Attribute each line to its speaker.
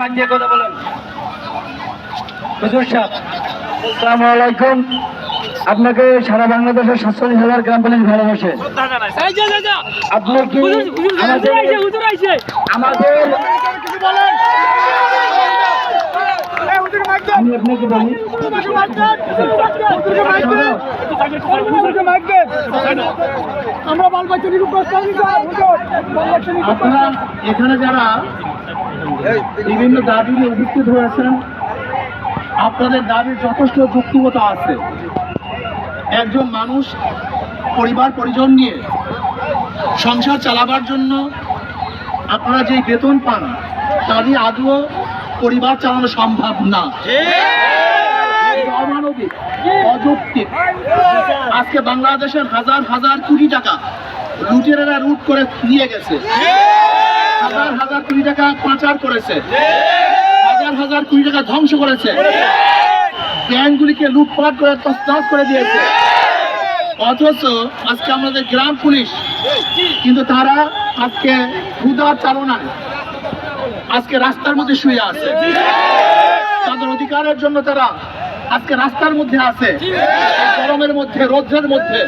Speaker 1: Mic দিয়ে কথা বলেন। হুজুর সাহেব আসসালামু আলাইকুম। আপনাকে সারা বাংলাদেশের সাতচল্লিশ হাজার গ্রাম পুলিশ ভালোবাসে। আপনি কি আমাদের আমি আপনাকে বলি
Speaker 2: আমরা
Speaker 1: এখানে যারা বিভিন্ন দাবি নিয়ে উপস্থিত হয়েছেন। আপনাদের দাবির যথেষ্ট যুক্তিগতা আছে। একজন মানুষ পরিবার, পরিজন নিয়ে সংসার চালাবার জন্য আপনারা যে বেতন পান, তা দিয়ে আদৌ পরিবার চালানো সম্ভব না। অযৌক্তিক। আজকে বাংলাদেশের হাজার হাজার কোটি টাকা লুটেরারা রুট করে নিয়ে গেছে। হাজার হাজার কোটি টাকা পাচার করেছে। হাজার হাজার কোটি টাকা ধ্বংস করেছে। ব্যাংকগুলিকে লুটপাট করে তসনাস করে দিয়েছে। অথচ আজকে আমাদের গ্রাম পুলিশ, কিন্তু তারা আজকে ক্ষুদার চালনায় আজকে রাস্তার মধ্যে শুয়ে আছে। তাদের অধিকারের জন্য তারা আজকে রাস্তার মধ্যে আছে। গরমের মধ্যে, রৌদ্রের মধ্যে।